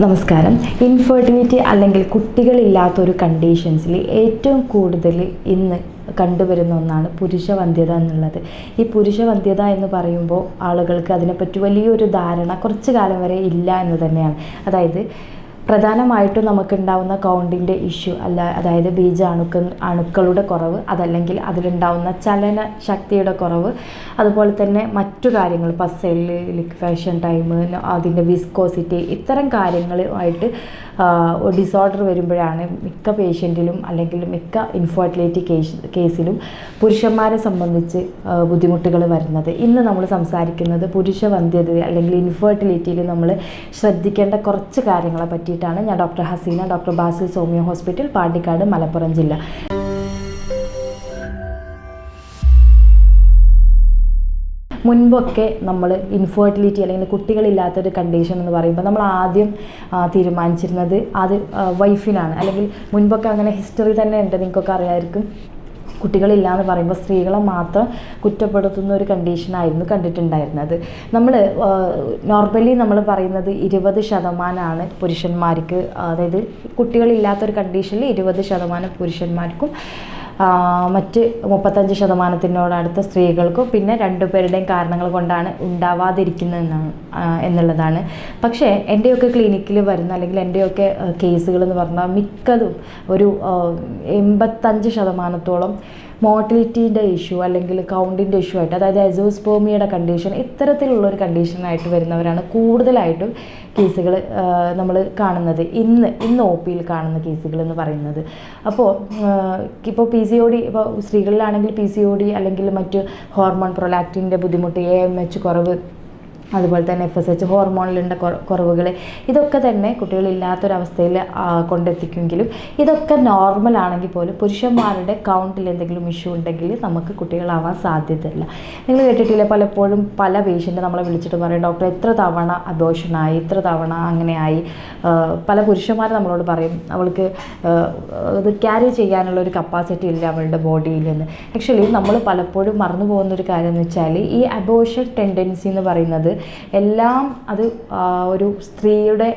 നമസ്കാരം. ഇൻഫെർട്ടിലിറ്റി അല്ലെങ്കിൽ കുട്ടികളില്ലാത്തൊരു കണ്ടീഷൻസിൽ ഏറ്റവും കൂടുതൽ ഇന്ന് കണ്ടുവരുന്ന ഒന്നാണ് പുരുഷവന്ധ്യത എന്നുള്ളത്. ഈ പുരുഷവന്ധ്യത എന്ന് പറയുമ്പോൾ ആളുകൾക്ക് അതിനെപ്പറ്റി വലിയൊരു ധാരണ കുറച്ച് കാലം വരെ ഇല്ല എന്ന് തന്നെയാണ്. അതായത് പ്രധാനമായിട്ടും നമുക്കുണ്ടാവുന്ന കൗണ്ടിന്റെ ഇഷ്യൂ അല്ല അതായത് ബീജ അണുക്ക അണുക്കളുടെ കുറവ് അതല്ലെങ്കിൽ അതിലുണ്ടാവുന്ന ചലന ശക്തിയുടെ കുറവ് അതുപോലെ തന്നെ മറ്റു കാര്യങ്ങൾ പസൽ ലിക്വേഷൻ ടൈം അതിന്റെ വിസ്കോസിറ്റി ഇത്തരം കാര്യങ്ങളുമായിട്ട് ഡിസോർഡർ വരുമ്പോഴാണ് മിക്ക പേഷ്യന്റിലും അല്ലെങ്കിൽ മിക്ക ഇൻഫോർട്ടിലിറ്റി കേസ് കേസിലും പുരുഷന്മാരെ സംബന്ധിച്ച് ബുദ്ധിമുട്ടുകൾ വരുന്നത്. ഇന്ന് നമ്മൾ സംസാരിക്കുന്നത് പുരുഷ വന്ധ്യത അല്ലെങ്കിൽ ഇൻഫെർട്ടിലിറ്റിയിൽ നമ്മൾ ശ്രദ്ധിക്കേണ്ട കുറച്ച് കാര്യങ്ങളെ പറ്റിയിട്ടാണ് ഞാൻ doctor Hasina doctor Basil Soumya hospital Pandikkad Malappuram ജില്ല. മുൻപൊക്കെ നമ്മൾ ഇൻഫെർട്ടിലിറ്റി അല്ലെങ്കിൽ കുട്ടികളില്ലാത്തൊരു കണ്ടീഷൻ എന്ന് പറയുമ്പോൾ നമ്മൾ ആദ്യം തീരുമാനിച്ചിരുന്നത് അത് വൈഫിനാണ് അല്ലെങ്കിൽ മുൻപൊക്കെ അങ്ങനെ ഹിസ്റ്ററി തന്നെ ഉണ്ട്. നിങ്ങൾക്കൊക്കെ അറിയാമായിരിക്കും. കുട്ടികളില്ല എന്ന് പറയുമ്പോൾ സ്ത്രീകളെ മാത്രം കുറ്റപ്പെടുത്തുന്ന ഒരു കണ്ടീഷനായിരുന്നു കണ്ടിട്ടുണ്ടായിരുന്നത്. നമ്മൾ നോർമലി നമ്മൾ പറയുന്നത് ഇരുപത് ശതമാനമാണ് പുരുഷന്മാർക്ക്. അതായത് കുട്ടികളില്ലാത്തൊരു കണ്ടീഷനിൽ ഇരുപത് ശതമാനം പുരുഷന്മാർക്കും മറ്റ് മുപ്പത്തഞ്ച് ശതമാനത്തിനോടടുത്ത സ്ത്രീകൾക്കും പിന്നെ രണ്ടുപേരുടെയും കാരണങ്ങൾ കൊണ്ടാണ് ഉണ്ടാവാതിരിക്കുന്നതെന്നാണ് എന്നുള്ളതാണ്. പക്ഷേ എന്റെയൊക്കെ ക്ലിനിക്കിൽ വരുന്ന അല്ലെങ്കിൽ എന്റെയൊക്കെ കേസുകൾ എന്ന് പറഞ്ഞാൽ മിക്കതും ഒരു എൺപത്തഞ്ച് ശതമാനത്തോളം മോട്ടിലിറ്റീന്റെ ഇഷ്യൂ അല്ലെങ്കിൽ കൗണ്ടിന്റെ ഇഷ്യൂ ആയിട്ട് അതായത് എസോസ്പോമിയുടെ കണ്ടീഷൻ ഇത്തരത്തിലുള്ള ഒരു കണ്ടീഷനായിട്ട് വരുന്നവരാണ് കൂടുതലായിട്ടും കേസുകൾ നമ്മൾ കാണുന്നത്. ഇന്ന് ഇന്ന് ഒ പിയിൽ കാണുന്ന കേസുകൾ എന്ന് പറയുന്നത്. അപ്പോൾ ഇപ്പോൾ പി സി ഒ ഡി ഇപ്പോൾ സ്ത്രീകളിലാണെങ്കിൽ പി സി ഒ ഡി അല്ലെങ്കിൽ മറ്റ് ഹോർമോൺ പ്രൊലാക്റ്റിന്റെ ബുദ്ധിമുട്ട് എ എം എച്ച് കുറവ് അതുപോലെ തന്നെ എഫ് എസ് എച്ച് ഹോർമോണിലുണ്ട കുറവുകൾ ഇതൊക്കെ തന്നെ കുട്ടികളില്ലാത്തൊരവസ്ഥയിൽ കൊണ്ടെത്തിക്കുമെങ്കിലും ഇതൊക്കെ നോർമൽ ആണെങ്കിൽ പോലും പുരുഷന്മാരുടെ കൗണ്ടിൽ എന്തെങ്കിലും ഇഷ്യൂ ഉണ്ടെങ്കിൽ നമുക്ക് കുട്ടികളാവാൻ സാധ്യതയില്ല. നിങ്ങൾ കേട്ടിട്ടില്ലേ പലപ്പോഴും പല പേഷ്യന്റ് നമ്മളെ വിളിച്ചിട്ട് പറയും ഡോക്ടർ എത്ര തവണ അബോഷനായി ഇത്ര തവണ അങ്ങനെയായി പല പുരുഷന്മാർ നമ്മളോട് പറയും അവൾക്ക് ഇത് ക്യാരി ചെയ്യാനുള്ള ഒരു കപ്പാസിറ്റി ഇല്ല അവളുടെ ബോഡിയിൽ നിന്ന്. ആക്ച്വലി നമ്മൾ പലപ്പോഴും മറന്നു പോകുന്ന ഒരു കാര്യം എന്ന് വെച്ചാൽ ഈ അബോഷൻ ടെൻഡൻസി എന്ന് പറയുന്നത് എല്ലാം അത് ഒരു സ്ത്രീയുടെ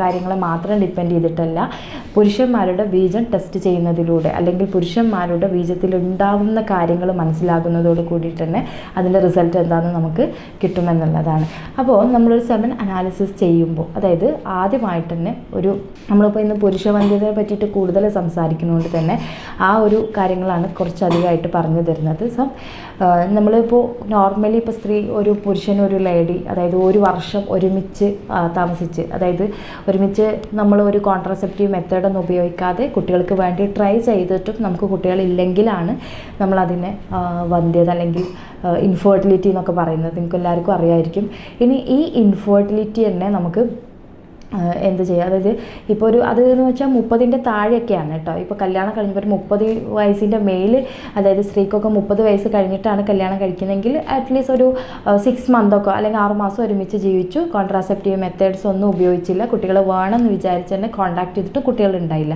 കാര്യങ്ങളെ മാത്രം ഡിപ്പെൻഡ് ചെയ്തിട്ടല്ല പുരുഷന്മാരുടെ ബീജം ടെസ്റ്റ് ചെയ്യുന്നതിലൂടെ അല്ലെങ്കിൽ പുരുഷന്മാരുടെ ബീജത്തിൽ ഉണ്ടാവുന്ന കാര്യങ്ങൾ മനസ്സിലാകുന്നതോട് കൂടിയിട്ട് തന്നെ അതിന്റെ റിസൾട്ട് എന്താണെന്ന് നമുക്ക് കിട്ടുമെന്നുള്ളതാണ്. അപ്പോൾ നമ്മളൊരു സെമൻ അനാലിസിസ് ചെയ്യുമ്പോൾ അതായത് ആദ്യമായിട്ട് തന്നെ ഒരു നമ്മളിപ്പോൾ ഇന്ന് പുരുഷവന്ധ്യതയെ പറ്റിയിട്ട് കൂടുതൽ സംസാരിക്കുന്നതുകൊണ്ട് തന്നെ ആ ഒരു കാര്യങ്ങളാണ് കുറച്ചധികമായിട്ട് പറഞ്ഞു തരുന്നത്. സോ നമ്മളിപ്പോൾ നോർമലി ഇപ്പോൾ സ്ത്രീ ഒരു പുരുഷനും ഒരു ലേഡി അതായത് ഒരു വർഷം ഒരുമിച്ച് താമസിച്ച്. അതായത് ഒരുമിച്ച് നമ്മൾ ഒരു കോൺട്രസെപ്റ്റീവ് മെത്തേഡൊന്നും ഉപയോഗിക്കാതെ കുട്ടികൾക്ക് വേണ്ടി ട്രൈ ചെയ്തിട്ടും നമുക്ക് കുട്ടികളില്ലെങ്കിലാണ് നമ്മളതിനെ വന്ധ്യത അല്ലെങ്കിൽ ഇൻഫെർട്ടിലിറ്റി എന്നൊക്കെ പറയുന്നത്. നിങ്ങൾക്ക് എല്ലാവർക്കും അറിയായിരിക്കും. ഇനി ഈ ഇൻഫെർട്ടിലിറ്റി തന്നെ നമുക്ക് എന്ത് ചെയ്യുക? അതായത് ഇപ്പോൾ ഒരു അത് എന്ന് വെച്ചാൽ മുപ്പതിന്റെ താഴെയൊക്കെയാണ് കേട്ടോ. ഇപ്പോൾ കല്യാണം ഒരു മുപ്പത് വയസ്സിന്റെ മേൽ അതായത് സ്ത്രീക്കൊക്കെ മുപ്പത് വയസ്സ് കഴിഞ്ഞിട്ടാണ് കല്യാണം കഴിക്കുന്നതെങ്കിൽ അറ്റ്ലീസ്റ്റ് ഒരു സിക്സ് മന്തൊക്കെ അല്ലെങ്കിൽ ആറ് മാസം ഒരുമിച്ച് ജീവിച്ചു. കോൺട്രാസെപ്റ്റീവ് മെത്തേഡ്സ് ഒന്നും ഉപയോഗിച്ചില്ല. കുട്ടികൾ വേണമെന്ന് വിചാരിച്ച് തന്നെ കോൺടാക്ട് ചെയ്തിട്ട് കുട്ടികളുണ്ടായില്ല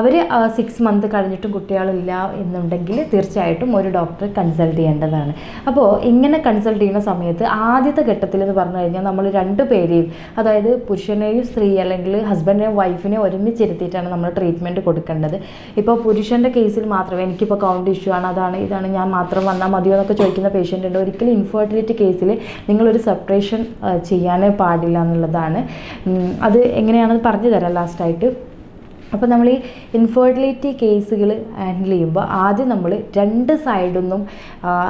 അവർ സിക്സ് മന്ത് കഴിഞ്ഞിട്ടും കുട്ടികളില്ല എന്നുണ്ടെങ്കിൽ തീർച്ചയായിട്ടും ഒരു ഡോക്ടറെ കൺസൾട്ട് ചെയ്യേണ്ടതാണ്. അപ്പോൾ ഇങ്ങനെ കൺസൾട്ട് ചെയ്യുന്ന സമയത്ത് ആദ്യത്തെ ഘട്ടത്തിൽ എന്ന് പറഞ്ഞു കഴിഞ്ഞാൽ നമ്മൾ രണ്ട് പേരെയും അതായത് പുരുഷനെയും സ്ത്രീ അല്ലെങ്കിൽ ഹസ്ബൻഡിനെ വൈഫിനെ ഒരുമിച്ചിരുത്തിയിട്ടാണ് നമ്മൾ ട്രീറ്റ്മെന്റ് കൊടുക്കേണ്ടത്. ഇപ്പോൾ പുരുഷന്റെ കേസിൽ മാത്രമേ എനിക്കിപ്പോൾ കൗണ്ട് ഇഷ്യൂ ആണ് അതാണ് ഇതാണ് ഞാൻ മാത്രം വന്നാൽ മതിയോ എന്നൊക്കെ ചോദിക്കുന്ന പേഷ്യന്റ് ഉണ്ട്. ഒരിക്കലും ഇൻഫെർട്ടിലിറ്റി കേസിൽ നിങ്ങളൊരു സെപ്പറേഷൻ ചെയ്യാനേ പാടില്ല എന്നുള്ളതാണ്. അത് എങ്ങനെയാണെന്ന് പറഞ്ഞു തരാം ലാസ്റ്റായിട്ട് അപ്പോൾ നമ്മൾ ഈ ഇൻഫെർട്ടിലിറ്റി കേസുകൾ ഹാൻഡിൽ ചെയ്യുമ്പോൾ ആദ്യം നമ്മൾ രണ്ട് സൈഡൊന്നും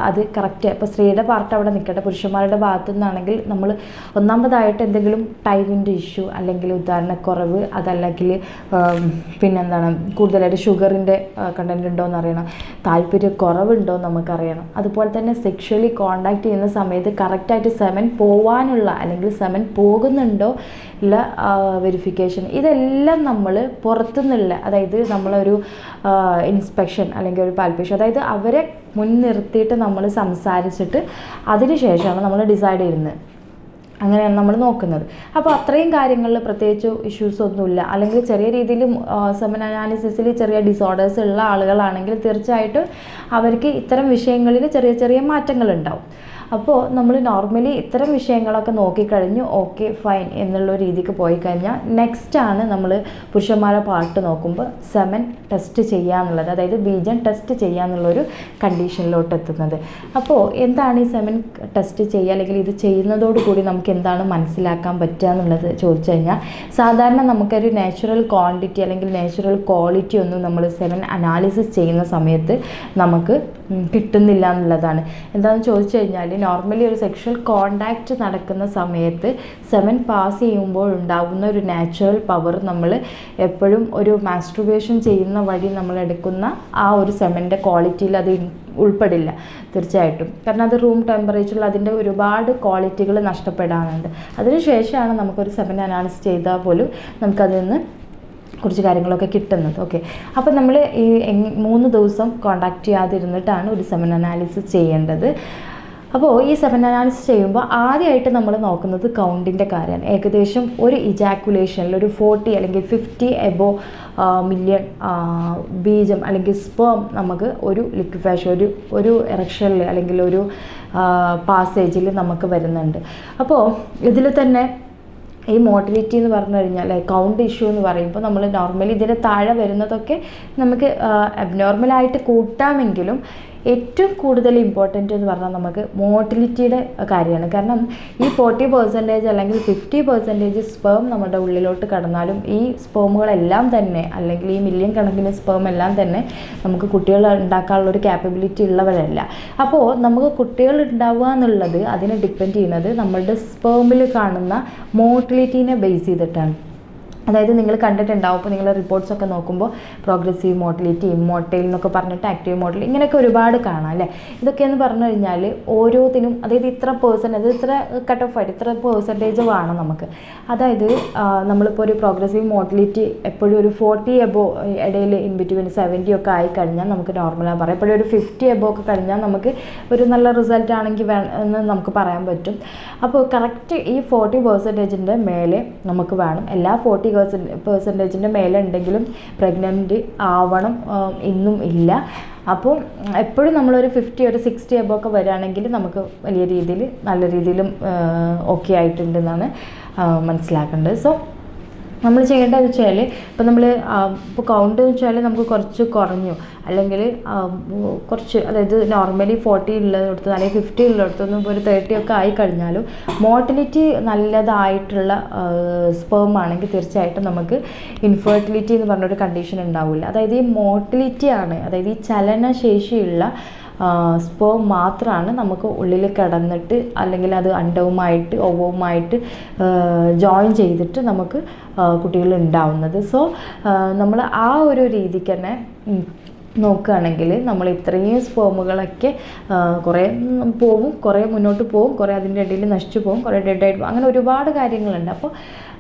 അത് കറക്റ്റ് ഇപ്പോൾ സ്ത്രീയുടെ പാർട്ട് അവിടെ നിൽക്കട്ടെ പുരുഷന്മാരുടെ ഭാഗത്തു നിന്നാണെങ്കിൽ നമ്മൾ ഒന്നാമതായിട്ട് എന്തെങ്കിലും ടൈമിന്റെ ഇഷ്യൂ അല്ലെങ്കിൽ ഉദാഹരണക്കുറവ് അതല്ലെങ്കിൽ പിന്നെന്താണ് കൂടുതലായിട്ട് ഷുഗറിന്റെ കണ്ടന്റ് ഉണ്ടോ എന്ന് അറിയണം. താല്പര്യക്കുറവുണ്ടോ നമുക്കറിയണം. അതുപോലെ തന്നെ സെക്ഷലി കോണ്ടാക്ട് ചെയ്യുന്ന സമയത്ത് കറക്റ്റായിട്ട് സെമൻ പോവാനുള്ള അല്ലെങ്കിൽ സെമൻ പോകുന്നുണ്ടോ ഉള്ള വെരിഫിക്കേഷൻ ഇതെല്ലാം നമ്മൾ പുറത്തുനിന്നുള്ള അതായത് നമ്മളൊരു ഇൻസ്പെക്ഷൻ അല്ലെങ്കിൽ ഒരു പാൽപേഷൻ അതായത് അവരെ മുൻനിർത്തിയിട്ട് നമ്മൾ സംസാരിച്ചിട്ട് അതിന് ശേഷമാണ് നമ്മൾ ഡിസൈഡ് ചെയ്യുന്നത്. അങ്ങനെയാണ് നമ്മൾ നോക്കുന്നത്. അപ്പോൾ അത്രയും കാര്യങ്ങളിൽ പ്രത്യേകിച്ച് ഇഷ്യൂസ് ഒന്നുമില്ല. അല്ലെങ്കിൽ ചെറിയ രീതിയിൽ സെമൻ അനാലിസിസിൽ ചെറിയ ഡിസോർഡേഴ്സ് ഉള്ള ആളുകളാണെങ്കിൽ തീർച്ചയായിട്ടും അവർക്ക് ഇത്തരം വിഷയങ്ങളിൽ ചെറിയ ചെറിയ മാറ്റങ്ങൾ ഉണ്ടാവും അപ്പോൾ നമ്മൾ നോർമലി ഇത്തരം വിഷയങ്ങളൊക്കെ നോക്കിക്കഴിഞ്ഞു ഓക്കെ ഫൈൻ എന്നുള്ള രീതിക്ക് പോയി കഴിഞ്ഞാൽ നെക്സ്റ്റ് ആണ് നമ്മൾ പുരുഷന്മാരെ പാർട്ട് നോക്കുമ്പോൾ സെമൻ ടെസ്റ്റ് ചെയ്യാന്നുള്ളത്. അതായത് ബീജൻ ടെസ്റ്റ് ചെയ്യാന്നുള്ളൊരു കണ്ടീഷനിലോട്ട് എത്തുന്നത്. അപ്പോൾ എന്താണ് ഈ സെമൻ ടെസ്റ്റ് ചെയ്യുക? അല്ലെങ്കിൽ ഇത് ചെയ്യുന്നതോടുകൂടി നമുക്ക് എന്താണ് മനസ്സിലാക്കാൻ പറ്റുക എന്നുള്ളത് ചോദിച്ചു കഴിഞ്ഞാൽ സാധാരണ നമുക്കൊരു നാച്ചുറൽ ക്വാണ്ടിറ്റി അല്ലെങ്കിൽ നാച്ചുറൽ ക്വാളിറ്റി ഒന്നും നമ്മൾ സെവൻ അനാലിസിസ് ചെയ്യുന്ന സമയത്ത് നമുക്ക് കിട്ടുന്നില്ല എന്നുള്ളതാണ്. എന്താണെന്ന് ചോദിച്ചു കഴിഞ്ഞാൽ നോർമലി ഒരു സെക്ഷൽ കോണ്ടാക്റ്റ് നടക്കുന്ന സമയത്ത് സെവൻ പാസ് ചെയ്യുമ്പോൾ ഉണ്ടാകുന്ന ഒരു നാച്ചുറൽ പവർ നമ്മൾ എപ്പോഴും ഒരു മാസ്ട്രുബേഷൻ ചെയ്യുന്ന വഴി നമ്മൾ എടുക്കുന്ന ആ ഒരു സെമന്റെ ക്വാളിറ്റിയിൽ അത് ഉൾപ്പെടില്ല തീർച്ചയായിട്ടും. കാരണം അത് റൂം ടെമ്പറേച്ചറിൽ അതിന്റെ ഒരുപാട് ക്വാളിറ്റികൾ നഷ്ടപ്പെടാനുണ്ട് അതിനുശേഷമാണ് നമുക്കൊരു സെമൻ അനാലിസിസ് ചെയ്താൽ പോലും നമുക്കതിൽ നിന്ന് കുറച്ച് കാര്യങ്ങളൊക്കെ കിട്ടുന്നത്. ഓക്കെ അപ്പോൾ നമ്മൾ ഈ മൂന്ന് ദിവസം കോണ്ടാക്ട് ചെയ്യാതിരുന്നിട്ടാണ് ഒരു സെമൻ അനാലിസിസ് ചെയ്യേണ്ടത്. അപ്പോൾ ഈ സെവൻ അനാലിസിസ് ചെയ്യുമ്പോൾ ആദ്യമായിട്ട് നമ്മൾ നോക്കുന്നത് കൗണ്ടിന്റെ കാര്യമാണ്. ഏകദേശം ഒരു ഇജാക്കുലേഷനിൽ ഒരു ഫോർട്ടി അല്ലെങ്കിൽ ഫിഫ്റ്റി എബോ മില്യൺ ബീജം അല്ലെങ്കിൽ സ്പേം നമുക്ക് ഒരു ലിക്വിഫാഷൻ ഒരു ഒരു എറക്ഷനിൽ അല്ലെങ്കിൽ ഒരു പാസേജിൽ നമുക്ക് വരുന്നുണ്ട്. അപ്പോൾ ഇതിൽ തന്നെ ഈ മോട്ടിലിറ്റി എന്ന് പറഞ്ഞു കഴിഞ്ഞാൽ കൗണ്ട് ഇഷ്യൂ എന്ന് പറയുമ്പോൾ നമ്മൾ നോർമലി ഇതിന് താഴെ വരുന്നതൊക്കെ നമുക്ക് അബ്നോർമലായിട്ട് കൂട്ടാമെങ്കിലും ഏറ്റവും കൂടുതൽ ഇമ്പോർട്ടന്റ് എന്ന് പറഞ്ഞാൽ നമുക്ക് മോട്ടിലിറ്റിയുടെ കാര്യമാണ്. കാരണം ഈ ഫോർട്ടി പെർസെന്റേജ് അല്ലെങ്കിൽ ഫിഫ്റ്റി പെർസെന്റേജ് സ്പേം നമ്മുടെ ഉള്ളിലോട്ട് കടന്നാലും ഈ സ്പേമുകളെല്ലാം തന്നെ അല്ലെങ്കിൽ ഈ മില്യൺ കണക്കിന് സ്പേം എല്ലാം തന്നെ നമുക്ക് കുട്ടികൾ ഉണ്ടാക്കാനുള്ള ഒരു ക്യാപ്പബിലിറ്റി ഉള്ളവരല്ല. അപ്പോൾ നമുക്ക് കുട്ടികൾ ഉണ്ടാവുക എന്നുള്ളത് അതിനെ ഡിപ്പെൻഡ് ചെയ്യുന്നത് നമ്മളുടെ സ്പേമിൽ കാണുന്ന മോട്ടിലിറ്റീനെ ബേസ് ചെയ്തിട്ടാണ്. അതായത് നിങ്ങൾ കണ്ടിട്ടുണ്ടാവും. ഇപ്പോൾ നിങ്ങൾ റിപ്പോർട്ട്സ് ഒക്കെ നോക്കുമ്പോൾ പ്രോഗ്രസീവ് മോട്ടിലിറ്റി ഇമ്മോട്ടൈൽ എന്നൊക്കെ പറഞ്ഞിട്ട് ആക്റ്റീവ് മോട്ടിൽ ഇങ്ങനെയൊക്കെ ഒരുപാട് കാണാം അല്ലേ? ഇതൊക്കെയെന്ന് പറഞ്ഞു കഴിഞ്ഞാൽ ഓരോത്തിനും അതായത് ഇത്ര പേഴ്സന്റേജ് ഇത്ര കട്ട് ഓഫ് ആയിട്ട് ഇത്ര പേഴ്സന്റേജ് വേണം നമുക്ക്. അതായത് നമ്മളിപ്പോൾ ഒരു പ്രോഗ്രസീവ് മോട്ടിലിറ്റി എപ്പോഴും ഒരു ഫോർട്ടി എബോ ഇടയിൽ ഇൻ ബിറ്റ്വീൻ സെവന്റി ഒക്കെ ആയി കഴിഞ്ഞാൽ നമുക്ക് നോർമലാണ് പറയാം. എപ്പോഴും ഒരു ഫിഫ്റ്റി എബോ ഒക്കെ കഴിഞ്ഞാൽ നമുക്ക് ഒരു നല്ല റിസൾട്ട് ആണെങ്കിൽ എന്ന് നമുക്ക് പറയാൻ പറ്റും. അപ്പോൾ കറക്റ്റ് ഈ ഫോർട്ടി പെർസെന്റേജിന്റെ മേലെ നമുക്ക് വേണം. എല്ലാ ഫോർട്ടി പെർസെന്റേജിന്റെ മേലെ ഉണ്ടെങ്കിലും പ്രഗ്നന്റ് ആവണം ഇന്നും ഇല്ല. അപ്പോൾ എപ്പോഴും നമ്മളൊരു ഫിഫ്റ്റി ഒരു സിക്സ്റ്റി എബോ ഒക്കെ വരികയാണെങ്കിൽ നമുക്ക് വലിയ രീതിയിൽ നല്ല രീതിയിലും ഓക്കെ ആയിട്ടുണ്ടെന്നാണ് മനസ്സിലാക്കേണ്ടത്. സോ നമ്മൾ ചെയ്യേണ്ടതെന്ന് വെച്ചാൽ ഇപ്പം നമ്മൾ ഇപ്പോൾ കൗണ്ട് എന്ന് വെച്ചാൽ നമുക്ക് കുറച്ച് കുറഞ്ഞു. അല്ലെങ്കിൽ കുറച്ച് അതായത് നോർമലി ഫോർട്ടി ഉള്ളിടത്ത് അല്ലെങ്കിൽ ഫിഫ്റ്റി ഉള്ളിടത്തൊന്നും ഒരു തേർട്ടി ഒക്കെ ആയി കഴിഞ്ഞാലും മോർട്ടിലിറ്റി നല്ലതായിട്ടുള്ള സ്പേം ആണെങ്കിൽ തീർച്ചയായിട്ടും നമുക്ക് ഇൻഫെർട്ടിലിറ്റി എന്ന് പറഞ്ഞൊരു കണ്ടീഷൻ ഉണ്ടാവില്ല. അതായത് ഈ മോർട്ടിലിറ്റിയാണ് അതായത് ഈ ചലനശേഷിയുള്ള സ്പേം മാത്രമാണ് നമുക്ക് ഉള്ളിൽ കിടന്നിട്ട് അല്ലെങ്കിൽ അത് അണ്ടവുമായിട്ട് ഒവവുമായിട്ട് ജോയിൻ ചെയ്തിട്ട് നമുക്ക് കുട്ടികൾ ഉണ്ടാവുന്നത് സോ നമ്മൾ ആ ഒരു രീതിക്ക് തന്നെ നോക്കുകയാണെങ്കിൽ നമ്മൾ ഇത്രയും സ്പോമുകളൊക്കെ കുറേ പോവും കുറേ മുന്നോട്ട് പോവും കുറേ അതിന്റെ ഇടയിൽ നശിച്ചു പോവും കുറേ ഡെഡായിട്ട് പോകും അങ്ങനെ ഒരുപാട് കാര്യങ്ങളുണ്ട്. അപ്പോൾ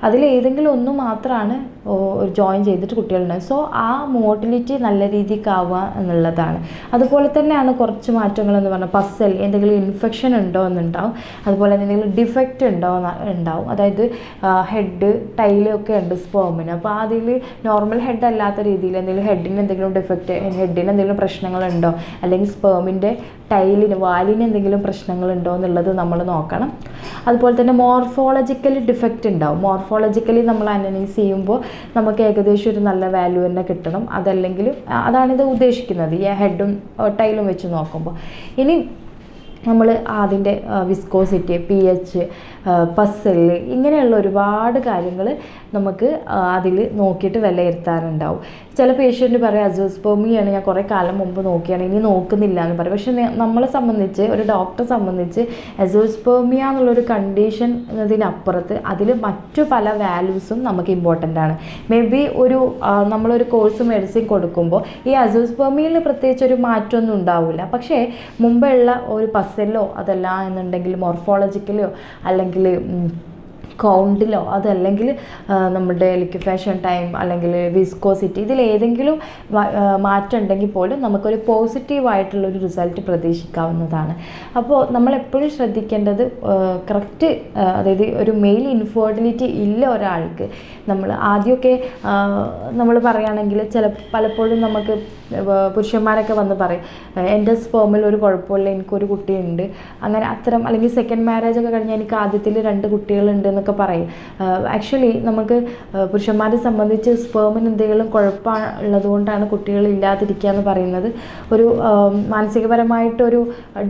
അതിലേതെങ്കിലും ഒന്ന് മാത്രമാണ് ജോയിൻ ചെയ്തിട്ട് കുട്ടികളുണ്ടാകും സോ ആ മോട്ടിലിറ്റി നല്ല രീതിക്ക് ആവുക എന്നുള്ളതാണ്. അതുപോലെ തന്നെയാണ് കുറച്ച് മാറ്റങ്ങൾ എന്ന് പറഞ്ഞാൽ പസൽ എന്തെങ്കിലും ഇൻഫെക്ഷൻ ഉണ്ടോ എന്നുണ്ടാവും. അതുപോലെ എന്തെങ്കിലും ഡിഫക്റ്റ് ഉണ്ടോ ഉണ്ടാവും. അതായത് ഹെഡ് ടൈലൊക്കെ ഉണ്ട് സ്പോമിന് അപ്പോൾ അതിൽ നോർമൽ ഹെഡ് അല്ലാത്ത രീതിയിൽ എന്തെങ്കിലും ഹെഡിന് എന്തെങ്കിലും ഡിഫക്റ്റ് ഹെഡിന് എന്തെങ്കിലും പ്രശ്നങ്ങളുണ്ടോ? അല്ലെങ്കിൽ സ്പേമിന്റെ ടൈലിന് വാലിന് എന്തെങ്കിലും പ്രശ്നങ്ങളുണ്ടോ എന്നുള്ളത് നമ്മൾ നോക്കണം. അതുപോലെ തന്നെ മോർഫോളജിക്കൽ ഡിഫക്റ്റ് ഉണ്ടാവും. മോർഫോളജിക്കലി നമ്മൾ അനലൈസ് ചെയ്യുമ്പോൾ നമുക്ക് ഏകദേശം ഒരു നല്ല വാല്യൂ തന്നെ കിട്ടണം. അതല്ലെങ്കിൽ അതാണിത് ഉദ്ദേശിക്കുന്നത്. ഈ ഹെഡും ടൈലും വെച്ച് നോക്കുമ്പോൾ. ഇനി നമ്മൾ അതിന്റെ വിസ്കോസിറ്റി പി എച്ച് പസൽ ഇങ്ങനെയുള്ള ഒരുപാട് കാര്യങ്ങൾ നമുക്ക് അതിൽ നോക്കിയിട്ട് വിലയിരുത്താറുണ്ടാവും ചില പേഷ്യന്റ് പറയും അസോസ്പോമിയാണ് ഞാൻ കുറേ കാലം മുമ്പ് നോക്കിയാണ് ഇനി നോക്കുന്നില്ല എന്ന് പറയും. പക്ഷേ നമ്മളെ സംബന്ധിച്ച് ഒരു ഡോക്ടറെ സംബന്ധിച്ച് അസോസ്പോമിയ എന്നുള്ളൊരു കണ്ടീഷൻ എന്നതിനപ്പുറത്ത് അതിൽ മറ്റു പല വാല്യൂസും നമുക്ക് ഇമ്പോർട്ടന്റ് ആണ്. മേ ബി ഒരു നമ്മളൊരു കോഴ്സ് മെഡിസിൻ കൊടുക്കുമ്പോൾ ഈ അസോസ്പോമിയിൽ പ്രത്യേകിച്ച് ഒരു മാറ്റമൊന്നും ഉണ്ടാവില്ല. പക്ഷേ മുമ്പുള്ള ഒരു പസലോ അതല്ല എന്നുണ്ടെങ്കിൽ മോർഫോളജിക്കലോ അല്ലെങ്കിൽ കൗണ്ടിലോ അതല്ലെങ്കിൽ നമ്മുടെ ലിക്വിഫാഷൻ ടൈം അല്ലെങ്കിൽ വിസ്കോസിറ്റി ഇതിലേതെങ്കിലും മാറ്റം ഉണ്ടെങ്കിൽ പോലും നമുക്കൊരു പോസിറ്റീവായിട്ടുള്ളൊരു റിസൾട്ട് പ്രതീക്ഷിക്കാവുന്നതാണ്. അപ്പോൾ നമ്മളെപ്പോഴും ശ്രദ്ധിക്കേണ്ടത് കറക്റ്റ് അതായത് ഒരു മെയിൽ ഇൻഫെർട്ടിലിറ്റി ഇല്ല ഒരാൾക്ക്. നമ്മൾ ആദ്യമൊക്കെ നമ്മൾ പറയുകയാണെങ്കിൽ ചില പലപ്പോഴും നമുക്ക് പുരുഷന്മാരൊക്കെ വന്ന് പറയും "ഏഹ് എന്റെ സ്പേമിൽ ഒരു കുഴപ്പമില്ല എനിക്കൊരു കുട്ടിയുണ്ട്. അങ്ങനെ അത്തരം അല്ലെങ്കിൽ സെക്കൻഡ് മാരേജ് ഒക്കെ കഴിഞ്ഞാൽ എനിക്ക് ആദ്യത്തിൽ രണ്ട് കുട്ടികളുണ്ട് എന്നൊക്കെ പറയും. ആക്ച്വലി നമുക്ക് പുരുഷന്മാരെ സംബന്ധിച്ച് സ്പേമിന് എന്തെങ്കിലും കുഴപ്പമുള്ളത് കൊണ്ടാണ് കുട്ടികൾ ഇല്ലാതിരിക്കുക എന്ന് പറയുന്നത്. ഒരു മാനസികപരമായിട്ടൊരു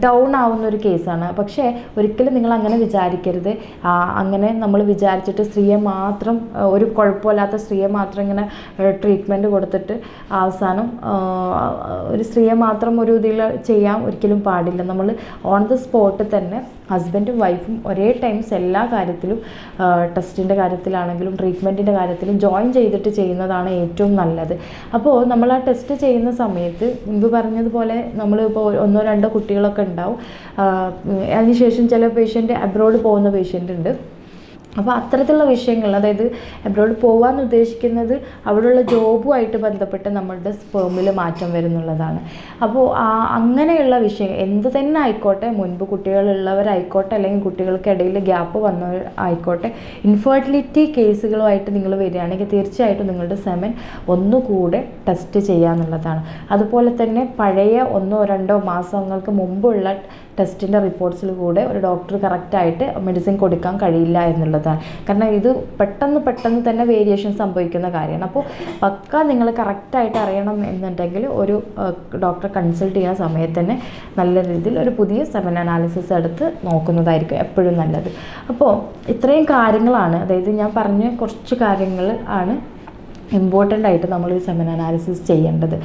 ഡൗൺ ആവുന്ന ഒരു കേസാണ് പക്ഷേ ഒരിക്കലും നിങ്ങൾ അങ്ങനെ വിചാരിക്കരുത്. അങ്ങനെ നമ്മൾ വിചാരിച്ചിട്ട് സ്ത്രീയെ മാത്രം ഒരു കുഴപ്പമില്ലാത്ത സ്ത്രീയെ മാത്രം ഇങ്ങനെ ട്രീറ്റ്മെന്റ് കൊടുത്തിട്ട് അവസാനം ഒരു സ്ത്രീയെ മാത്രം ഒരു ഇതിൽ ചെയ്യാൻ ഒരിക്കലും പാടില്ല. നമ്മൾ ഓൺ ദ സ്പോട്ട് തന്നെ ഹസ്ബൻഡും വൈഫും ഒരേ ടൈംസ് എല്ലാ കാര്യത്തിലും ടെസ്റ്റിന്റെ കാര്യത്തിലാണെങ്കിലും ട്രീറ്റ്മെന്റിന്റെ കാര്യത്തിലും ജോയിൻ ചെയ്തിട്ട് ചെയ്യുന്നതാണ് ഏറ്റവും നല്ലത്. അപ്പോൾ നമ്മൾ ആ ടെസ്റ്റ് ചെയ്യുന്ന സമയത്ത് മുമ്പ് പറഞ്ഞതുപോലെ നമ്മൾ ഇപ്പോൾ ഒന്നോ രണ്ടോ കുട്ടികളൊക്കെ ഉണ്ടാവും. അതിനുശേഷം ചില പേഷ്യന്റ് അബ്രോഡ് പോകുന്ന പേഷ്യന്റ് ഉണ്ട്. അപ്പോൾ അത്തരത്തിലുള്ള വിഷയങ്ങൾ അതായത് എബ്രോഡ് പോകാൻ ഉദ്ദേശിക്കുന്നത് അവിടെയുള്ള ജോബുമായിട്ട് ബന്ധപ്പെട്ട് നമ്മളുടെ സ്പേമിൽ മാറ്റം വരുന്നുള്ളതാണ്. അപ്പോൾ അങ്ങനെയുള്ള വിഷയം എന്ത് തന്നെ ആയിക്കോട്ടെ മുൻപ് കുട്ടികളുള്ളവരായിക്കോട്ടെ അല്ലെങ്കിൽ കുട്ടികൾക്കിടയിൽ ഗ്യാപ്പ് വന്നവർ ആയിക്കോട്ടെ ഇൻഫെർട്ടിലിറ്റി കേസുകളുമായിട്ട് നിങ്ങൾ വരികയാണെങ്കിൽ തീർച്ചയായിട്ടും നിങ്ങളുടെ സെമൻ ഒന്നുകൂടെ ടെസ്റ്റ് ചെയ്യാന്നുള്ളതാണ്. അതുപോലെ തന്നെ പഴയ ഒന്നോ രണ്ടോ മാസങ്ങൾക്ക് മുമ്പുള്ള ടെസ്റ്റിന്റെ റിപ്പോർട്ട്സിൽ കൂടെ ഒരു ഡോക്ടർ കറക്റ്റായിട്ട് മെഡിസിൻ കൊടുക്കാൻ കഴിയില്ല എന്നുള്ളതാണ്. കാരണം ഇത് പെട്ടെന്ന് പെട്ടെന്ന് തന്നെ വേരിയേഷൻ സംഭവിക്കുന്ന കാര്യമാണ്. അപ്പോൾ പക്ക നിങ്ങൾ കറക്റ്റായിട്ട് അറിയണം എന്നുണ്ടെങ്കിൽ ഒരു ഡോക്ടറെ കൺസൾട്ട് ചെയ്യുന്ന സമയത്ത് തന്നെ നല്ല രീതിയിൽ ഒരു പുതിയ സെമൻ അനാലിസിസ് എടുത്ത് നോക്കുന്നതായിരിക്കും എപ്പോഴും നല്ലത്. അപ്പോൾ ഇത്രയും കാര്യങ്ങളാണ്. അതായത് ഞാൻ പറഞ്ഞ കുറച്ച് കാര്യങ്ങൾ ആണ് ഇമ്പോർട്ടന്റ് ആയിട്ട് നമ്മൾ ഈ സെമൻ അനാലിസിസ് ചെയ്യേണ്ടത്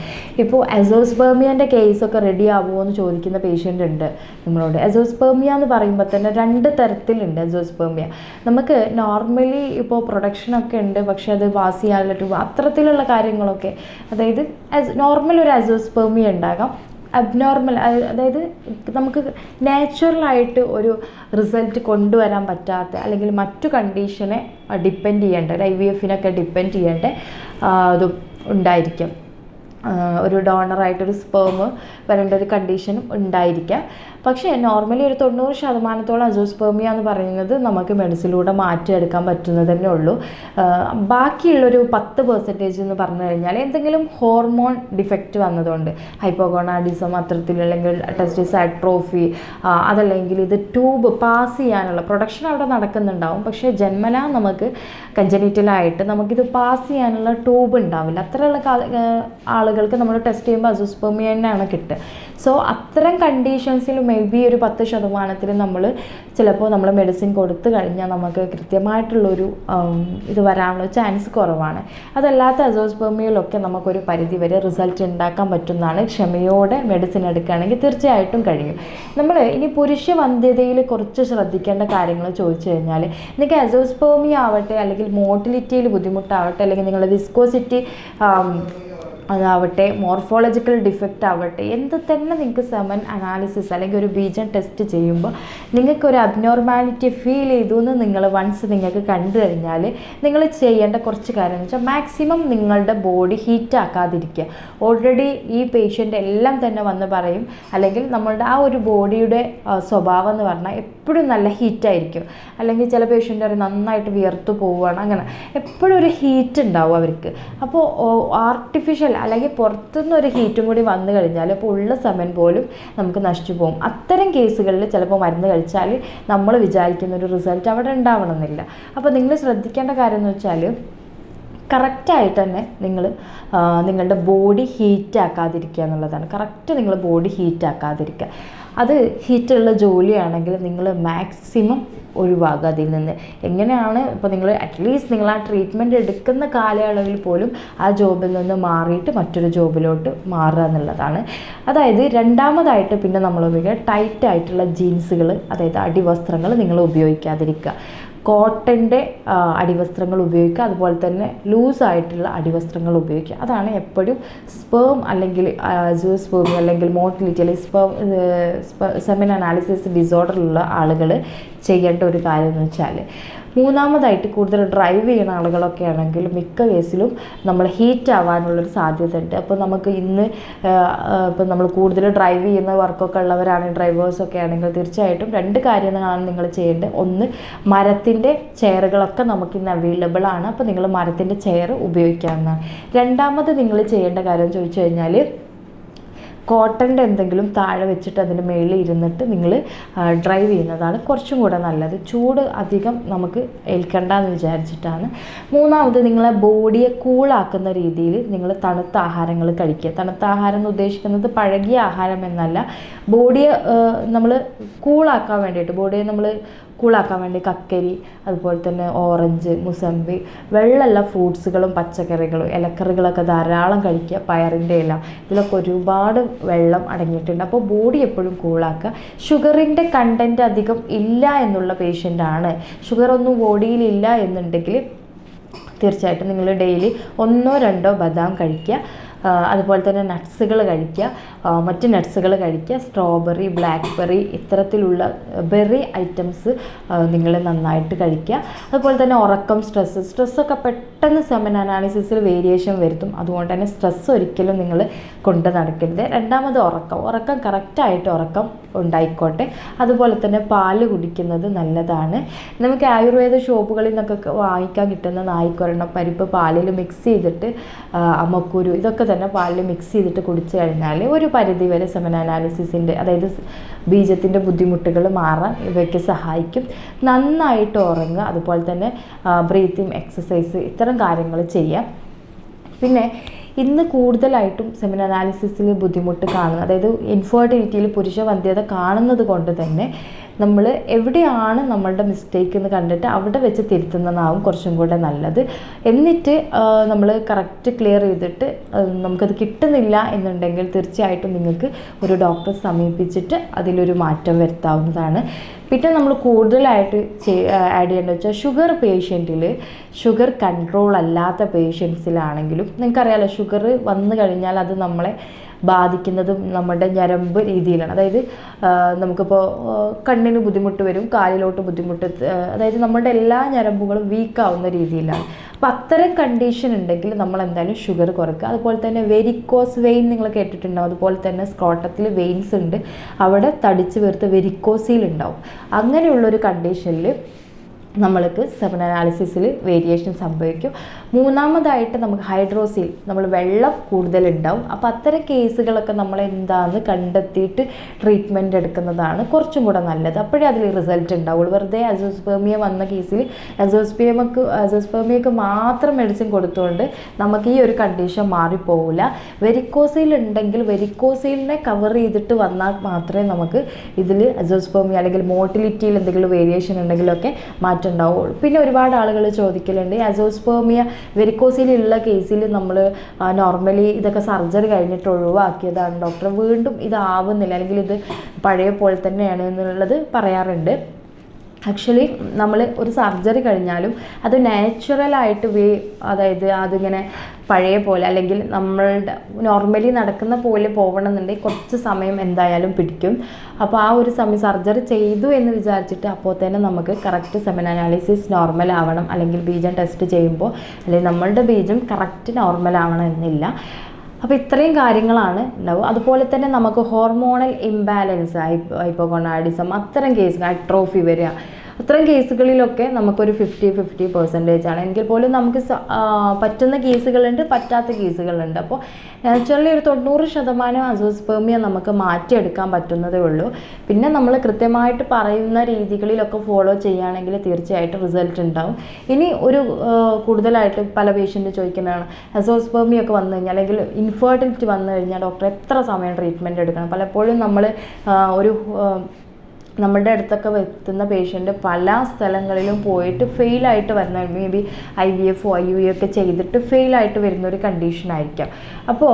ഇപ്പോൾ എസോസ്പേമിയന്റെ കേസൊക്കെ റെഡി ആവുമോ എന്ന് ചോദിക്കുന്ന പേഷ്യന്റ് ഉണ്ട് നമ്മളോട്. എസോസ്പേമിയ എന്ന് പറയുമ്പോൾ തന്നെ രണ്ട് തരത്തിലുണ്ട് എസോസ്പേമിയ നമുക്ക് നോർമലി ഇപ്പോൾ പ്രൊഡക്ഷനൊക്കെ ഉണ്ട് പക്ഷേ അത് പാസ് ചെയ്യാനുള്ള അത്തരത്തിലുള്ള കാര്യങ്ങളൊക്കെ. അതായത് നോർമൽ ഒരു അസോസ്പേമിയ ഉണ്ടാകാം. അബ്നോർമൽ അതായത് നമുക്ക് നാച്ചുറലായിട്ട് ഒരു റിസൾട്ട് കൊണ്ടുവരാൻ പറ്റാത്ത അല്ലെങ്കിൽ മറ്റു കണ്ടീഷനെ ഡിപ്പെൻഡ് ചെയ്യേണ്ട ഒരു ഐ വി എഫിനൊക്കെ ഡിപ്പെൻഡ് ചെയ്യേണ്ട അതും ഉണ്ടായിരിക്കും. ഒരു ഡോണറായിട്ടൊരു സ്പേം വരേണ്ട ഒരു കണ്ടീഷനും ഉണ്ടായിരിക്കാം. പക്ഷേ നോർമലി ഒരു തൊണ്ണൂറ് ശതമാനത്തോളം അസോസ്പേമിയ എന്ന് പറയുന്നത് നമുക്ക് മെഡിസിനിലൂടെ മാറ്റിയെടുക്കാൻ പറ്റുന്നത് തന്നെ ഉള്ളൂ. ബാക്കിയുള്ളൊരു പത്ത് പെർസെന്റേജ് എന്ന് പറഞ്ഞു കഴിഞ്ഞാൽ എന്തെങ്കിലും ഹോർമോൺ ഡിഫക്റ്റ് വന്നതുകൊണ്ട് ഹൈപ്പോഗോണാഡിസം അത്തരത്തിൽ അല്ലെങ്കിൽ ടെസ്റ്റിസ് അട്രോഫി അതല്ലെങ്കിൽ ഇത് ട്യൂബ് പാസ് ചെയ്യാനുള്ള പ്രൊഡക്ഷൻ അവിടെ നടക്കുന്നുണ്ടാവും. പക്ഷേ ജന്മനാ നമുക്ക് കഞ്ചനിറ്റലായിട്ട് നമുക്കിത് പാസ് ചെയ്യാനുള്ള ട്യൂബ് ഉണ്ടാവില്ല. അത്രയുള്ള ആളുകൾക്ക് നമ്മൾ ടെസ്റ്റ് ചെയ്യുമ്പോൾ അസോസ്പേമിയ തന്നെയാണ് കിട്ടുക. സോ അത്തരം കണ്ടീഷൻസിൽ മേ ബി ഒരു പത്ത് ശതമാനത്തിൽ നമ്മൾ ചിലപ്പോൾ നമ്മൾ മെഡിസിൻ കൊടുത്തു കഴിഞ്ഞാൽ നമുക്ക് കൃത്യമായിട്ടുള്ളൊരു ഇത് വരാനുള്ള ചാൻസ് കുറവാണ്. അതല്ലാത്ത അസോസ്പെർമിയയിലൊക്കെ നമുക്കൊരു പരിധി വരെ റിസൾട്ട് ഉണ്ടാക്കാൻ പറ്റുന്നതാണ്. ക്ഷമയോടെ മെഡിസിൻ എടുക്കുകയാണെങ്കിൽ തീർച്ചയായിട്ടും കഴിയും. നമ്മൾ ഇനി പുരുഷ വന്ധ്യതയിൽ കുറച്ച് ശ്രദ്ധിക്കേണ്ട കാര്യങ്ങൾ ചോദിച്ചു കഴിഞ്ഞാൽ നിങ്ങൾക്ക് അസോസ്പേമിയ ആവട്ടെ അല്ലെങ്കിൽ മോട്ടിലിറ്റിയിൽ ബുദ്ധിമുട്ടാവട്ടെ അല്ലെങ്കിൽ നിങ്ങളുടെ വിസ്കോസിറ്റി അതാവട്ടെ മോർഫോളജിക്കൽ ഡിഫക്റ്റ് ആവട്ടെ എന്ത് തന്നെ നിങ്ങൾക്ക് സെമൻ അനാലിസിസ് അല്ലെങ്കിൽ ഒരു ബീജൻ ടെസ്റ്റ് ചെയ്യുമ്പോൾ നിങ്ങൾക്കൊരു അബ്നോർമാലിറ്റി ഫീൽ ചെയ്തു എന്ന് നിങ്ങൾ വൺസ് നിങ്ങൾക്ക് കണ്ടു കഴിഞ്ഞാൽ നിങ്ങൾ ചെയ്യേണ്ട കുറച്ച് കാര്യം എന്ന് വെച്ചാൽ മാക്സിമം നിങ്ങളുടെ ബോഡി ഹീറ്റ് ആക്കാതിരിക്കുക. ഓൾറെഡി ഈ പേഷ്യന്റ് എല്ലാം തന്നെ വന്ന് പറയും അല്ലെങ്കിൽ നമ്മളുടെ ആ ഒരു ബോഡിയുടെ സ്വഭാവം എന്ന് പറഞ്ഞാൽ എപ്പോഴും നല്ല ഹീറ്റായിരിക്കും അല്ലെങ്കിൽ ചില പേഷ്യന്റ് അവർ നന്നായിട്ട് വിയർത്തു പോവുകയാണ് അങ്ങനെ. എപ്പോഴും ഒരു ഹീറ്റ് ഉണ്ടാവും അവർക്ക്. അപ്പോൾ ആർട്ടിഫിഷ്യൽ അല്ലെങ്കിൽ പുറത്തുനിന്ന് ഒരു ഹീറ്റും കൂടി വന്നു കഴിഞ്ഞാൽ ഇപ്പോൾ ഉള്ള സമയം പോലും നമുക്ക് നശിച്ചു പോകും. അത്തരം കേസുകളിൽ ചിലപ്പോൾ മരുന്ന് കഴിച്ചാൽ നമ്മൾ വിചാരിക്കുന്ന ഒരു റിസൾട്ട് അവിടെ ഉണ്ടാവണമെന്നില്ല. അപ്പോൾ നിങ്ങൾ ശ്രദ്ധിക്കേണ്ട കാര്യം എന്ന് വെച്ചാൽ കറക്റ്റായിട്ട് തന്നെ നിങ്ങൾ നിങ്ങളുടെ ബോഡി ഹീറ്റ് ആക്കാതിരിക്കുക എന്നുള്ളതാണ്. കറക്റ്റ് നിങ്ങൾ ബോഡി ഹീറ്റ് ആക്കാതിരിക്കുക. അത് ഹീറ്റുള്ള ജോലിയാണെങ്കിൽ നിങ്ങൾ മാക്സിമം ഒഴിവാക്കുക അതിൽ നിന്ന്. എങ്ങനെയാണ് ഇപ്പോൾ നിങ്ങൾ അറ്റ്ലീസ്റ്റ് നിങ്ങൾ ആ ട്രീറ്റ്മെന്റ് എടുക്കുന്ന കാലയളവിൽ പോലും ആ ജോബിൽ നിന്ന് മാറിയിട്ട് മറ്റൊരു ജോബിലോട്ട് മാറുക എന്നുള്ളതാണ്. അതായത് രണ്ടാമതായിട്ട് പിന്നെ നമ്മൾ ഉപയോഗിക്കുക ടൈറ്റ് ആയിട്ടുള്ള ജീൻസുകൾ അതായത് അടിവസ്ത്രങ്ങൾ നിങ്ങൾ ഉപയോഗിക്കാതിരിക്കുക. കോട്ടന്റെ അടിവസ്ത്രങ്ങൾ ഉപയോഗിക്കുക. അതുപോലെ തന്നെ ലൂസായിട്ടുള്ള അടിവസ്ത്രങ്ങൾ ഉപയോഗിക്കുക. അതാണ് എപ്പോഴും സ്പേം അല്ലെങ്കിൽ സൂ സ്പേം അല്ലെങ്കിൽ മോട്ടിലിറ്റി അല്ലെങ്കിൽ സ്പേം സെമൻ അനാലിസിസ് ഡിസോർഡറിലുള്ള ആളുകൾ ചെയ്യേണ്ട ഒരു കാര്യം എന്ന് വെച്ചാൽ മൂന്നാമതായിട്ട് കൂടുതൽ ഡ്രൈവ് ചെയ്യുന്ന ആളുകളൊക്കെ ആണെങ്കിൽ മിക്ക കേസിലും നമ്മൾ ഹീറ്റ് ആവാനുള്ളൊരു സാധ്യത ഉണ്ട് അപ്പോൾ നമുക്ക് ഇന്ന് ഇപ്പം നമ്മൾ കൂടുതൽ ഡ്രൈവ് ചെയ്യുന്ന വർക്കൊക്കെ ഉള്ളവരാണ് ഡ്രൈവേഴ്സൊക്കെ ആണെങ്കിൽ തീർച്ചയായിട്ടും രണ്ട് കാര്യങ്ങളാണ് നിങ്ങൾ ചെയ്യേണ്ടത്. ഒന്ന് മരത്തിന്റെ ചെയറുകളൊക്കെ നമുക്ക് ഇന്ന് അവൈലബിൾ ആണ്. അപ്പോൾ നിങ്ങൾ മരത്തിന്റെ ചെയർ ഉപയോഗിക്കാവുന്നതാണ്. രണ്ടാമത് നിങ്ങൾ ചെയ്യേണ്ട കാര്യം ചോദിച്ചു കഴിഞ്ഞാൽ കോട്ടന്റെ എന്തെങ്കിലും താഴെ വെച്ചിട്ട് അതിന്റെ മേളിൽ ഇരുന്നിട്ട് നിങ്ങൾ ഡ്രൈവ് ചെയ്യുന്നതാണ് കുറച്ചും കൂടെ നല്ലത്. ചൂട് അധികം നമുക്ക് ഏൽക്കണ്ട എന്ന് വിചാരിച്ചിട്ടാണ്. മൂന്നാമത് നിങ്ങളെ ബോഡിയെ കൂളാക്കുന്ന രീതിയിൽ നിങ്ങൾ തണുത്ത ആഹാരങ്ങൾ കഴിക്കുക. തണുത്ത ആഹാരം എന്ന് ഉദ്ദേശിക്കുന്നത് പഴകിയ ആഹാരം എന്നല്ല. ബോഡിയെ നമ്മൾ കൂളാക്കാൻ വേണ്ടിയിട്ട് ബോഡിയെ നമ്മൾ കൂളാക്കാൻ വേണ്ടി കക്കരി അതുപോലെ തന്നെ ഓറഞ്ച് മുസമ്പി വെള്ളമുള്ള ഫ്രൂട്ട്സുകളും പച്ചക്കറികളും ഇലക്കറികളൊക്കെ ധാരാളം കഴിക്കുക പയറിന്റെ ഇല. ഇതിലൊക്കെ ഒരുപാട് വെള്ളം അടങ്ങിയിട്ടുണ്ട്. അപ്പോൾ ബോഡി എപ്പോഴും കൂളാക്കുക. ഷുഗറിന്റെ കണ്ടന്റ് അധികം ഇല്ല എന്നുള്ള പേഷ്യന്റാണ്. ഷുഗർ ഒന്നും ബോഡിയിലില്ല എന്നുണ്ടെങ്കിൽ തീർച്ചയായിട്ടും നിങ്ങൾ ഡെയിലി ഒന്നോ രണ്ടോ ബദാം കഴിക്കുക. അതുപോലെ തന്നെ നട്ട്സുകൾ കഴിക്കുക. മറ്റ് നട്ട്സുകൾ കഴിക്കുക. സ്ട്രോബെറി ബ്ലാക്ക് ബെറി ഇത്തരത്തിലുള്ള ബെറി ഐറ്റംസ് നിങ്ങൾ നന്നായിട്ട് കഴിക്കുക. അതുപോലെ തന്നെ ഉറക്കം സ്ട്രെസ്സ്. സ്ട്രെസ്സൊക്കെ പെട്ടെന്ന് സെമൻ അനാലിസിസിൽ വേരിയേഷൻ വരുത്തും. അതുകൊണ്ട് തന്നെ സ്ട്രെസ്സ് ഒരിക്കലും നിങ്ങൾ കൊണ്ട് നടക്കരുത്. രണ്ടാമത് ഉറക്കം. ഉറക്കം കറക്റ്റായിട്ട് ഉറക്കം ഉണ്ടായിക്കോട്ടെ. അതുപോലെ തന്നെ പാൽ കുടിക്കുന്നത് നല്ലതാണ്. നമുക്ക് ആയുർവേദ ഷോപ്പുകളിൽ നിന്നൊക്കെ വാങ്ങിക്കാൻ കിട്ടുന്ന നായ്ക്കൊരെണ്ണം പരിപ്പ് പാലിൽ മിക്സ് ചെയ്തിട്ട് അമ്മക്കുരു ഇതൊക്കെ തന്നെ പാലിൽ മിക്സ് ചെയ്തിട്ട് കുടിച്ചു കഴിഞ്ഞാൽ ഒരു പരിധി വരെ സെമൻ അനാലിസിസിന്റെ അതായത് ബീജത്തിന്റെ ബുദ്ധിമുട്ടുകൾ മാറാൻ ഇവയ്ക്ക് സഹായിക്കും. നന്നായിട്ട് ഉറങ്ങുക അതുപോലെ തന്നെ ബ്രീത്തിങ് എക്സസൈസ് ഇത്തരം കാര്യങ്ങൾ ചെയ്യാം. പിന്നെ ഇന്ന് കൂടുതലായിട്ടും സെമിൻ അനാലിസിസിൽ ബുദ്ധിമുട്ട് കാണുന്നത് അതായത് ഇൻഫെർട്ടിലിറ്റിയിൽ പുരുഷ വന്ധ്യത കാണുന്നത് കൊണ്ട് തന്നെ നമ്മൾ എവിടെയാണ് നമ്മളുടെ മിസ്റ്റേക്ക് എന്ന് കണ്ടിട്ട് അവിടെ വെച്ച് തിരുത്തുന്നതാവും കുറച്ചും കൂടെ നല്ലത്. എന്നിട്ട് നമ്മൾ കറക്റ്റ് ക്ലിയർ ചെയ്തിട്ട് നമുക്കത് കിട്ടുന്നില്ല എന്നുണ്ടെങ്കിൽ തീർച്ചയായിട്ടും നിങ്ങൾക്ക് ഒരു ഡോക്ടറെ സമീപിച്ചിട്ട് അതിലൊരു മാറ്റം വരുത്താവുന്നതാണ്. പിന്നെ നമ്മൾ കൂടുതലായിട്ട് ആഡ് ചെയ്യേണ്ടത് വെച്ചാൽ ഷുഗർ പേഷ്യന്റിൽ ഷുഗർ കൺട്രോൾ അല്ലാത്ത പേഷ്യൻസിലാണെങ്കിലും നിങ്ങൾക്കറിയാലോ ഷുഗർ വന്നു കഴിഞ്ഞാൽ അത് നമ്മളെ ബാധിക്കുന്നതും നമ്മുടെ ഞരമ്പ് രീതിയിലാണ്. അതായത് നമുക്കിപ്പോൾ കണ്ണിന് ബുദ്ധിമുട്ട് വരും കാലിലോട്ട് ബുദ്ധിമുട്ട് അതായത് നമ്മുടെ എല്ലാ ഞരമ്പുകളും വീക്കാവുന്ന രീതിയിലാണ്. അപ്പോൾ അത്തരം കണ്ടീഷൻ ഉണ്ടെങ്കിൽ നമ്മൾ എന്തായാലും ഷുഗർ കുറയ്ക്കുക. അതുപോലെ തന്നെ വെരിക്കോസ് വെയിൻ നിങ്ങൾ കേട്ടിട്ടുണ്ടാവും. അതുപോലെ തന്നെ സ്ക്രോട്ടത്തിൽ വെയിൻസ് ഉണ്ട്. അവിടെ തടിച്ച് വീർത്ത് വെരിക്കോസിൽ ഉണ്ടാവും. അങ്ങനെയുള്ളൊരു കണ്ടീഷനിൽ നമ്മൾക്ക് സെവൻ അനാലിസിസിൽ വേരിയേഷൻ സംഭവിക്കും. മൂന്നാമതായിട്ട് നമുക്ക് ഹൈഡ്രോസിൽ നമ്മൾ വെള്ളം കൂടുതലുണ്ടാവും. അപ്പോൾ അത്തരം കേസുകളൊക്കെ നമ്മൾ എന്താണെന്ന് കണ്ടെത്തിയിട്ട് ട്രീറ്റ്മെന്റ് എടുക്കുന്നതാണ് കുറച്ചും കൂടെ നല്ലത്. അപ്പോഴേ അതിൽ റിസൾട്ട് ഉണ്ടാവുള്ളൂ. വെറുതെ അസോസ്പേമിയ വന്ന കേസിൽ അസോസ്പേമക്ക് അസോസ്പേമിയക്ക് മാത്രം മെഡിസിൻ കൊടുത്തുകൊണ്ട് നമുക്ക് ഈ ഒരു കണ്ടീഷൻ മാറിപ്പോവില്ല വെരിക്കോസിൽ ഉണ്ടെങ്കിൽ വെരിക്കോസിലിനെ കവർ ചെയ്തിട്ട് വന്നാൽ മാത്രമേ നമുക്ക് ഇതിൽ അസോസ്പേമിയ അല്ലെങ്കിൽ മോട്ടിലിറ്റിയിൽ എന്തെങ്കിലും വേരിയേഷൻ ഉണ്ടെങ്കിലൊക്കെ മാറ്റം ഉണ്ടാവുള്ളൂ. പിന്നെ ഒരുപാട് ആളുകൾ ചോദിക്കലുണ്ട് അസോസ്പേമിയ വെരിക്കോസിലുള്ള കേസിൽ നമ്മൾ നോർമലി ഇതൊക്കെ സർജറി കഴിഞ്ഞിട്ട് ഒഴിവാക്കിയതാണ്. ഡോക്ടർ വീണ്ടും ഇതാവുന്നില്ല. അല്ലെങ്കിൽ ഇത് പഴയ പോലെ തന്നെയാണ് എന്നുള്ളത് പറയാറുണ്ട്. ആക്ച്വലി നമ്മൾ ഒരു സർജറി കഴിഞ്ഞാലും അത് നാച്ചുറലായിട്ട് വേ അതായത് അതിങ്ങനെ പഴയ പോലെ അല്ലെങ്കിൽ നമ്മളുടെ നോർമലി നടക്കുന്ന പോലെ പോകണമെന്നുണ്ടെങ്കിൽ കുറച്ച് സമയം എന്തായാലും പിടിക്കും. അപ്പോൾ ആ ഒരു സമയം സർജറി ചെയ്തു എന്ന് വിചാരിച്ചിട്ട് അപ്പോൾ തന്നെ നമുക്ക് കറക്റ്റ് സെമൻ അനാലിസിസ് നോർമൽ ആവണം. അല്ലെങ്കിൽ ബീജം ടെസ്റ്റ് ചെയ്യുമ്പോൾ അല്ലെങ്കിൽ നമ്മളുടെ ബീജം കറക്റ്റ് നോർമൽ ആവണം എന്നില്ല. അപ്പോൾ ഇത്രയും കാര്യങ്ങളാണ് ഉണ്ടാവുക. അതുപോലെ തന്നെ നമുക്ക് ഹോർമോണൽ ഇംബാലൻസ് ഹൈപ്പോകോണാഡിസം അത്തരം കേസ് അട്രോഫി വരിക. അത്തരം കേസുകളിലൊക്കെ നമുക്കൊരു ഫിഫ്റ്റി ഫിഫ്റ്റി പെർസെന്റേജ് ആണ്. എങ്കിൽ പോലും നമുക്ക് പറ്റുന്ന കേസുകളുണ്ട് പറ്റാത്ത കേസുകളുണ്ട്. അപ്പോൾ നാച്ചുറലി ഒരു തൊണ്ണൂറ് ശതമാനം അസോസ്പേമിയ നമുക്ക് മാറ്റിയെടുക്കാൻ പറ്റുന്നതേ ഉള്ളൂ. പിന്നെ നമ്മൾ കൃത്യമായിട്ട് പറയുന്ന രീതികളിലൊക്കെ ഫോളോ ചെയ്യുകയാണെങ്കിൽ തീർച്ചയായിട്ടും റിസൾട്ട് ഉണ്ടാവും. ഇനി ഒരു കൂടുതലായിട്ട് പല പേഷ്യന്റ് ചോദിക്കുന്നതാണ് അസോസ്പെർമിയ ഒക്കെ വന്നു കഴിഞ്ഞാൽ അല്ലെങ്കിൽ ഇൻഫെർട്ടിലിറ്റി വന്നു കഴിഞ്ഞാൽ ഡോക്ടർ എത്ര സമയം ട്രീറ്റ്മെന്റ് എടുക്കണം? പലപ്പോഴും നമ്മൾ ഒരു നമ്മളുടെ അടുത്തൊക്കെ എത്തുന്ന പേഷ്യന്റ് പല സ്ഥലങ്ങളിലും പോയിട്ട് ഫെയിലായിട്ട് വരുന്ന maybe I V F I U ഒക്കെ ചെയ്തിട്ട് ഫെയിലായിട്ട് വരുന്ന ഒരു കണ്ടീഷൻ ആയിരിക്കാം. അപ്പോൾ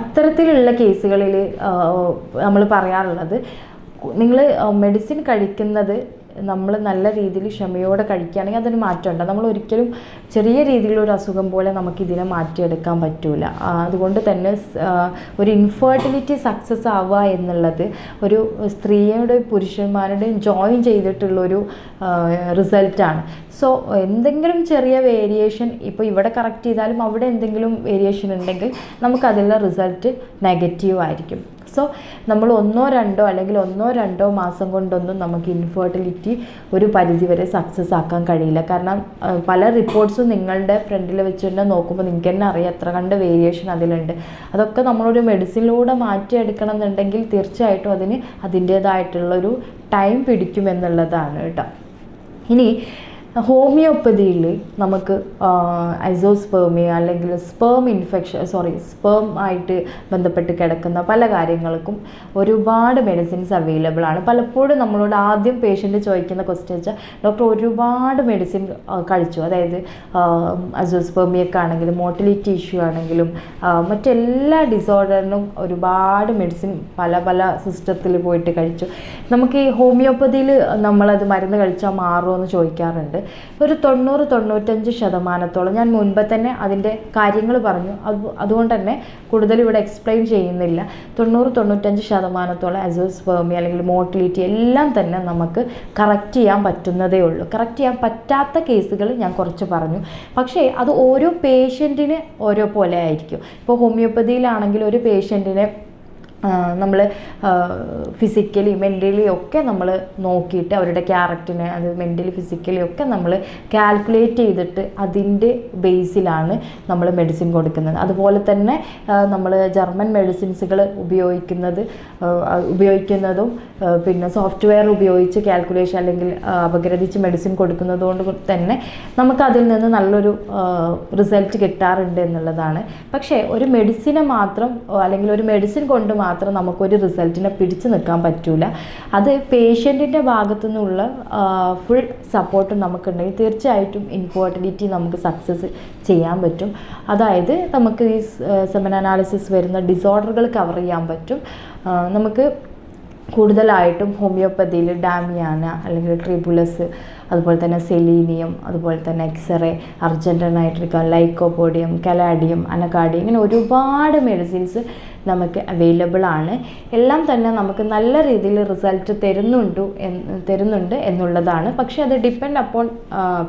അത്തരത്തിലുള്ള കേസുകളിൽ നമ്മൾ പറയാറുള്ളത് നിങ്ങൾ മെഡിസിൻ കഴിക്കുന്നത് നമ്മൾ നല്ല രീതിയിൽ ക്ഷമയോടെ കഴിക്കുകയാണെങ്കിൽ അതിന് മാറ്റമുണ്ട്. നമ്മൾ ഒരിക്കലും ചെറിയ രീതിയിലുള്ള ഒരു അസുഖം പോലെ നമുക്കിതിനെ മാറ്റിയെടുക്കാൻ പറ്റൂല. അതുകൊണ്ട് തന്നെ ഒരു ഇൻഫെർട്ടിലിറ്റി സക്സസ് ആവുക എന്നുള്ളത് ഒരു സ്ത്രീയുടെയും പുരുഷന്മാരുടെയും ജോയിൻ ചെയ്തിട്ടുള്ളൊരു റിസൾട്ടാണ് സോ എന്തെങ്കിലും ചെറിയ വേരിയേഷൻ ഇപ്പോൾ ഇവിടെ കറക്റ്റ് ചെയ്താലും അവിടെ എന്തെങ്കിലും വേരിയേഷൻ ഉണ്ടെങ്കിൽ നമുക്കതിലുള്ള റിസൾട്ട് നെഗറ്റീവ് ആയിരിക്കും. സോ നമ്മൾ ഒന്നോ രണ്ടോ അല്ലെങ്കിൽ ഒന്നോ രണ്ടോ മാസം കൊണ്ടൊന്നും നമുക്ക് ഇൻഫെർട്ടിലിറ്റി ഒരു പരിധി വരെ സക്സസ് ആക്കാൻ കഴിയില്ല. കാരണം പല റിപ്പോർട്ട്സും നിങ്ങളുടെ ഫ്രണ്ടിൽ വെച്ച് തന്നെ നോക്കുമ്പോൾ നിങ്ങൾക്ക് തന്നെ അറിയാം എത്ര കണ്ട് വേരിയേഷൻ അതിലുണ്ട്. അതൊക്കെ നമ്മളൊരു മെഡിസിനിലൂടെ മാറ്റിയെടുക്കണം എന്നുണ്ടെങ്കിൽ തീർച്ചയായിട്ടും അതിന് അതിന്റേതായിട്ടുള്ളൊരു ടൈം പിടിക്കുമെന്നുള്ളതാണ് കേട്ടോ. ഇനി ഹോമിയോപ്പതിയിൽ നമുക്ക് ഐസോസ്പേമിയ അല്ലെങ്കിൽ സ്പേം ഇൻഫെക്ഷൻ സോറി സ്പേം ആയിട്ട് ബന്ധപ്പെട്ട് കിടക്കുന്ന പല കാര്യങ്ങൾക്കും ഒരുപാട് മെഡിസിൻസ് അവൈലബിൾ ആണ്. പലപ്പോഴും നമ്മളോട് ആദ്യം പേഷ്യന്റ് ചോദിക്കുന്ന ക്വസ്റ്റ്യൻ വെച്ചാൽ ഡോക്ടർ ഒരുപാട് മെഡിസിൻ കഴിച്ചു. അതായത് അസോസ്പേമിയൊക്കെ ആണെങ്കിലും മോട്ടിലിറ്റി ഇഷ്യൂ ആണെങ്കിലും മറ്റെല്ലാ ഡിസോർഡറിനും ഒരുപാട് മെഡിസിൻ പല പല സിസ്റ്റത്തിൽ പോയിട്ട് കഴിച്ചു. നമുക്ക് ഈ ഹോമിയോപ്പതിയിൽ നമ്മളത് മരുന്ന് കഴിച്ചാൽ മാറുമോ എന്ന് ചോദിക്കാറുണ്ട്. ഒരു തൊണ്ണൂറ് തൊണ്ണൂറ്റഞ്ച് ശതമാനത്തോളം. ഞാൻ മുൻപ് തന്നെ അതിന്റെ കാര്യങ്ങൾ പറഞ്ഞു. അത് അതുകൊണ്ട് തന്നെ കൂടുതൽ ഇവിടെ എക്സ്പ്ലെയിൻ ചെയ്യുന്നില്ല. തൊണ്ണൂറ് തൊണ്ണൂറ്റഞ്ച് ശതമാനത്തോളം അസോസ്പേമി അല്ലെങ്കിൽ മോട്ടിലിറ്റി എല്ലാം തന്നെ നമുക്ക് കറക്റ്റ് ചെയ്യാൻ പറ്റുന്നതേ ഉള്ളൂ. കറക്റ്റ് ചെയ്യാൻ പറ്റാത്ത കേസുകൾ ഞാൻ കുറച്ച് പറഞ്ഞു. പക്ഷേ അത് ഓരോ പേഷ്യന്റിന് ഓരോ പോലെ ആയിരിക്കും. ഇപ്പോൾ ഹോമിയോപ്പതിയിലാണെങ്കിൽ ഒരു പേഷ്യന്റിനെ നമ്മൾ ഫിസിക്കലി മെന്റലി ഒക്കെ നമ്മൾ നോക്കിയിട്ട് അവരുടെ ക്യാരക്ടറിനെ അത് മെന്റലി ഫിസിക്കലി ഒക്കെ നമ്മൾ കാൽക്കുലേറ്റ് ചെയ്തിട്ട് അതിന്റെ ബേസിലാണ് നമ്മൾ മെഡിസിൻ കൊടുക്കുന്നത്. അതുപോലെ തന്നെ നമ്മൾ ജർമ്മൻ മെഡിസിൻസുകൾ ഉപയോഗിക്കുന്നത് ഉപയോഗിക്കുന്നതും പിന്നെ സോഫ്റ്റ്വെയർ ഉപയോഗിച്ച് കാൽക്കുലേഷൻ അല്ലെങ്കിൽ അപഗ്രഥിച്ച് മെഡിസിൻ കൊടുക്കുന്നത് കൊണ്ട് തന്നെ നമുക്ക് അതിൽ നിന്ന് നല്ലൊരു റിസൾട്ട് കിട്ടാറുണ്ട് എന്നുള്ളതാണ്. പക്ഷേ ഒരു മെഡിസിനെ മാത്രം അല്ലെങ്കിൽ ഒരു മെഡിസിൻ കൊണ്ട് മാത്രം നമുക്കൊരു റിസൾട്ടിനെ പിടിച്ചു നിൽക്കാൻ പറ്റൂല. അത് പേഷ്യന്റിന്റെ ഭാഗത്തു നിന്നുള്ള ഫുൾ സപ്പോർട്ട് നമുക്കുണ്ടെങ്കിൽ തീർച്ചയായിട്ടും ഇൻഫോർട്ടിലിറ്റി നമുക്ക് സക്സസ് ചെയ്യാൻ പറ്റും. അതായത് നമുക്ക് ഈ സെമൻ അനാലിസിസ് വരുന്ന ഡിസോർഡറുകൾ കവർ ചെയ്യാൻ പറ്റും. നമുക്ക് കൂടുതലായിട്ടും ഹോമിയോപ്പതിയിൽ ഡാമിയാന അല്ലെങ്കിൽ ട്രിബുലസ് അതുപോലെ തന്നെ സെലീനിയം അതുപോലെ തന്നെ x ray argentum lycopodium caladium anacardium ഇങ്ങനെ ഒരുപാട് മെഡിസിൻസ് നമുക്ക് അവൈലബിൾ ആണ്. എല്ലാം തന്നെ നമുക്ക് നല്ല രീതിയിൽ റിസൾട്ട് തരുന്നുണ്ട് തരുന്നുണ്ട് എന്നുള്ളതാണ്. പക്ഷേ അത് ഡിപ്പെൻഡ് അപ്പോൺ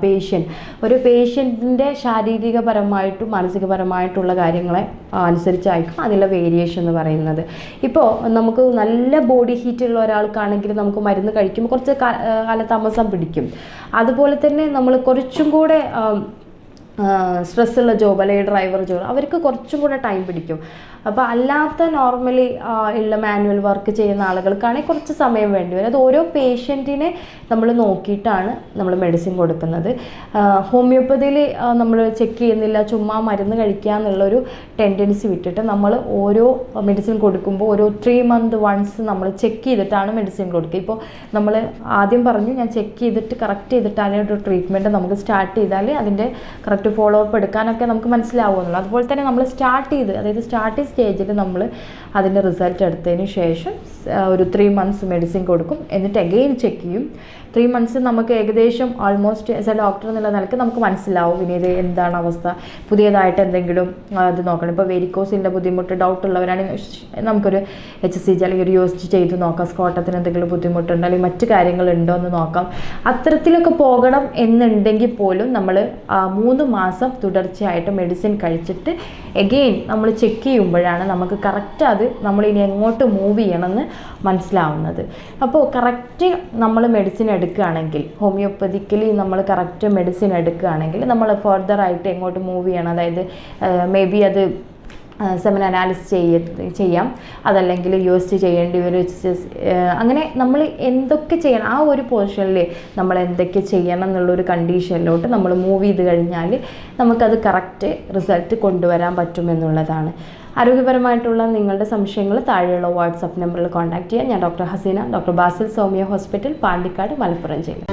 പേഷ്യന്റ് ഒരു പേഷ്യന്റിന്റെ ശാരീരികപരമായിട്ടും മാനസികപരമായിട്ടുള്ള കാര്യങ്ങളെ അനുസരിച്ചായിരിക്കും അതിലെ വേരിയേഷൻ എന്ന് പറയുന്നത്. ഇപ്പോൾ നമുക്ക് നല്ല ബോഡി ഹീറ്റ് ഉള്ള ഒരാൾക്കാണെങ്കിൽ നമുക്ക് മരുന്ന് കഴിക്കുമ്പോൾ കുറച്ച് കാലതാമസം പിടിക്കും. അതുപോലെ തന്നെ നമ്മൾ കുറച്ചും കൂടെ സ്ട്രെസ്സുള്ള ജോബ് അല്ലെങ്കിൽ ഡ്രൈവർ ജോബ് അവർക്ക് കുറച്ചും കൂടെ ടൈം പിടിക്കും. അപ്പോൾ അല്ലാത്ത നോർമലി ഉള്ള മാനുവൽ വർക്ക് ചെയ്യുന്ന ആളുകൾക്കാണെങ്കിൽ കുറച്ച് സമയം വേണ്ടി വരും. അത് ഓരോ പേഷ്യന്റിനെ നമ്മൾ നോക്കിയിട്ടാണ് നമ്മൾ മെഡിസിൻ കൊടുക്കുന്നത്. ഹോമിയോപ്പതിയിൽ നമ്മൾ ചെക്ക് ചെയ്യുന്നില്ല ചുമ്മാ മരുന്ന് കഴിക്കുക എന്നുള്ളൊരു ടെൻഡൻസി വിട്ടിട്ട് നമ്മൾ ഓരോ മെഡിസിൻ കൊടുക്കുമ്പോൾ ഓരോ ത്രീ മന്ത് വൺസ് നമ്മൾ ചെക്ക് ചെയ്തിട്ടാണ് മെഡിസിൻ കൊടുക്കുക. ഇപ്പോൾ നമ്മൾ ആദ്യം പറഞ്ഞു ഞാൻ ചെക്ക് ചെയ്തിട്ട് കറക്റ്റ് ചെയ്തിട്ടാണ് ഒരു ട്രീറ്റ്മെന്റ് നമുക്ക് സ്റ്റാർട്ട് ചെയ്താൽ അതിന്റെ കറക്റ്റ് ഫോളോ അപ്പ് എടുക്കാനൊക്കെ നമുക്ക് മനസ്സിലാവുമെന്നുള്ളൂ അതുപോലെ തന്നെ നമ്മൾ സ്റ്റാർട്ട് ചെയ്ത് അതായത് സ്റ്റാർട്ടിങ് സ്റ്റേജിൽ നമ്മൾ അതിന്റെ റിസൾട്ട് എടുത്തതിന് ശേഷം ഒരു ത്രീ മന്ത്സ് മെഡിസിൻ കൊടുക്കും. എന്നിട്ട് അഗെയിൻ ചെക്ക് ചെയ്യും. ത്രീ മന്ത്സ് നമുക്ക് ഏകദേശം ഓൾമോസ്റ്റ് ആസ് എ ഡോക്ടർ എന്നുള്ള നിലയ്ക്ക് നമുക്ക് മനസ്സിലാവും. ഇനി ഇത് എന്താണ് അവസ്ഥ? പുതിയതായിട്ട് എന്തെങ്കിലും ഇത് നോക്കണം. ഇപ്പോൾ വെരിക്കോസിന്റെ ബുദ്ധിമുട്ട് ഡൗട്ട് ഉള്ളവരാണെങ്കിൽ നമുക്കൊരു എച്ച് സി ജി അല്ലെങ്കിൽ ഒരു യു എസ് ജി ചെയ്ത് നോക്കാം. സ്കോട്ടത്തിന് എന്തെങ്കിലും ബുദ്ധിമുട്ടുണ്ടോ? അല്ലെങ്കിൽ മറ്റു കാര്യങ്ങളുണ്ടോ എന്ന് നോക്കാം. അത്തരത്തിലൊക്കെ പോകണം എന്നുണ്ടെങ്കിൽ പോലും നമ്മൾ മൂന്ന് മാസം തുടർച്ചയായിട്ട് മെഡിസിൻ കഴിച്ചിട്ട് എഗെയിൻ നമ്മൾ ചെക്ക് ചെയ്യുമ്പോഴാണ് നമുക്ക് കറക്റ്റ് അത് നമ്മൾ ഇനി എങ്ങോട്ട് മൂവ് ചെയ്യണമെന്ന് മനസ്സിലാവുന്നത്. അപ്പോൾ കറക്റ്റ് നമ്മൾ മെഡിസിൻ എടുക്കുകയാണെങ്കിൽ ഹോമിയോപ്പതിക്കലി നമ്മൾ കറക്റ്റ് മെഡിസിൻ എടുക്കുകയാണെങ്കിൽ നമ്മൾ ഫർദർ ആയിട്ട് എങ്ങോട്ട് മൂവ് ചെയ്യണം. അതായത് മേ ബി അത് സെമിന അനാലിസിസ് ചെയ്യ ചെയ്യാം. അതല്ലെങ്കിൽ യു എസ് ടി ചെയ്യേണ്ടി വരും അങ്ങനെ നമ്മൾ എന്തൊക്കെ ചെയ്യണം. ആ ഒരു പൊസിഷനിൽ നമ്മൾ എന്തൊക്കെ ചെയ്യണം എന്നുള്ളൊരു കണ്ടീഷനിലോട്ട് നമ്മൾ മൂവ് ചെയ്ത് കഴിഞ്ഞാൽ നമുക്കത് കറക്റ്റ് റിസൾട്ട് കൊണ്ടുവരാൻ പറ്റുമെന്നുള്ളതാണ്. ആരോഗ്യപരമായിട്ടുള്ള നിങ്ങളുടെ സംശയങ്ങൾ താഴെയുള്ള വാട്സപ്പ് നമ്പറിൽ കോൺടാക്ട് ചെയ്യാം ഞാൻ doctor Hasina doctor Basil Soumya hospital Pandikkad Malappuram ജില്ല.